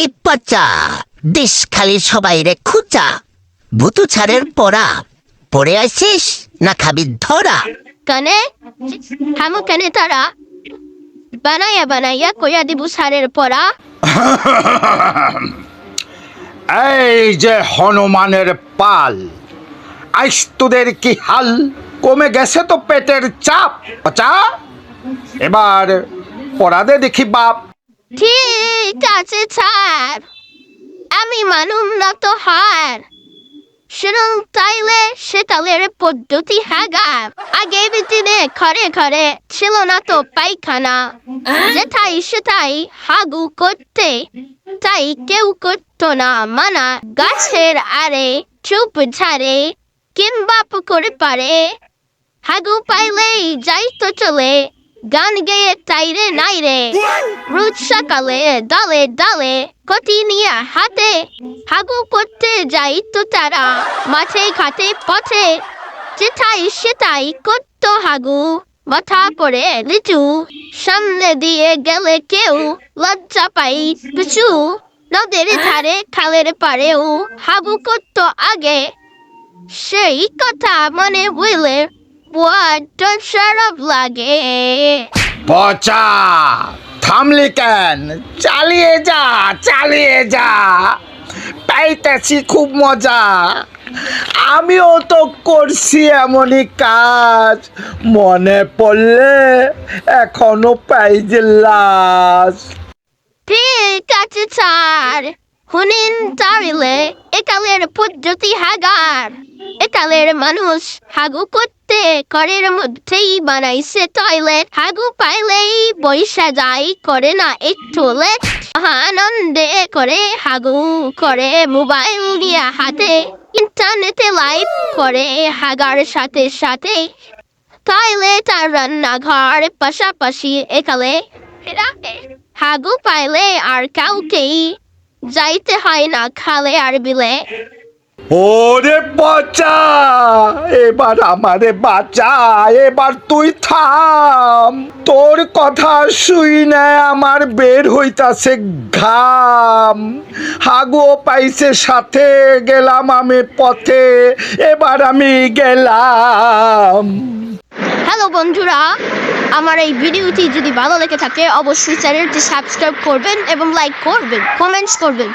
এই পচা। দেশ খালি সবাই রে খুচা। ভুতু ছাড়ের পড়া। পড়ে আসিস না খাবি ধরা? কানে? হামু কানে তারা? বানাইয়া বানাইয়া কইয়া দিব সারের পড়া। এই যে হনুমানের পাল আইস তোদের কি হাল? কমে গেছে তো পেটের চাপ আচ্ছা এবার পড়াদে দেখি বাপ। ঠিক আছে, স্যার। আমি মানুম না তো হার। শুনুন তাইলে সেতালের পদ্ধতি হাগাম আগে দিনে ঘরে ঘরে ছিল না তো পায়খানা। যেটাই সেটাই হাগু করতে, তাই কেউ করতো না। মানা গাছের আরে চুপ ঝাড়ে, কিংবা পুকুর পারে হাগু পাইলেই যাই তো চলে। গান গেয়ে তাইরে নাই রে রোজ সকালে ডালে ডালে কটি নিয়ে হাতে হাগু করতে যাই তো তারা মাঠে ঘাটে পথে যেটাই সেটাই করতো হাগু মাথা করে লিচু সামনে দিয়ে গেলে কেউ লজ্জা পাই পিছু নদের ধারে খালের পারেও হাগু করতো আগে সেই কথা মনে বলে বড্ড সরব লাগে পচা থামলি কেন? চালিয়ে যা চালিয়ে যা। পাইতেছি খুব মজা। আমিও তো করছি এমনই কাজ। মনে পড়লে এখনও পাই যে লাশ। ঠিক আছে স্যার। হুনিন তারিলে একালের পদ্ধতি হাগার। একালের মানুষ হাগু করতে ঘরের মধ্যেই বানাইছে টয়লেট হাগু পাইলেই বৈশা যাই করে না একটু লেট আনন্দে করে হাগু, করে মোবাইল নিয়ে হাতে। ইন্টারনেটে লাইভ করে হাগার সাথে সাথে। টয়লেট আর রান্নাঘর পাশাপাশি একালে। হাগু পাইলে আর কাউকেই যাইতে হয় না, খালে আর বিলে। ওরে বাচ্চা এবার আমারে বাচ্চা এবার তুই থাম। তোর কথা শুই না আমার বের হইতাছে ঘাম। হাগুও পাইছে সাথে, গেলাম আমি পথে, এবার আমি গেলাম। হ্যালো বন্ধুরা, আমার এই ভিডিওটি যদি ভালো লেগে থাকে, অবশ্যই চ্যানেলটি সাবস্ক্রাইব করবেন এবং লাইক করবেন, কমেন্টস করবেন।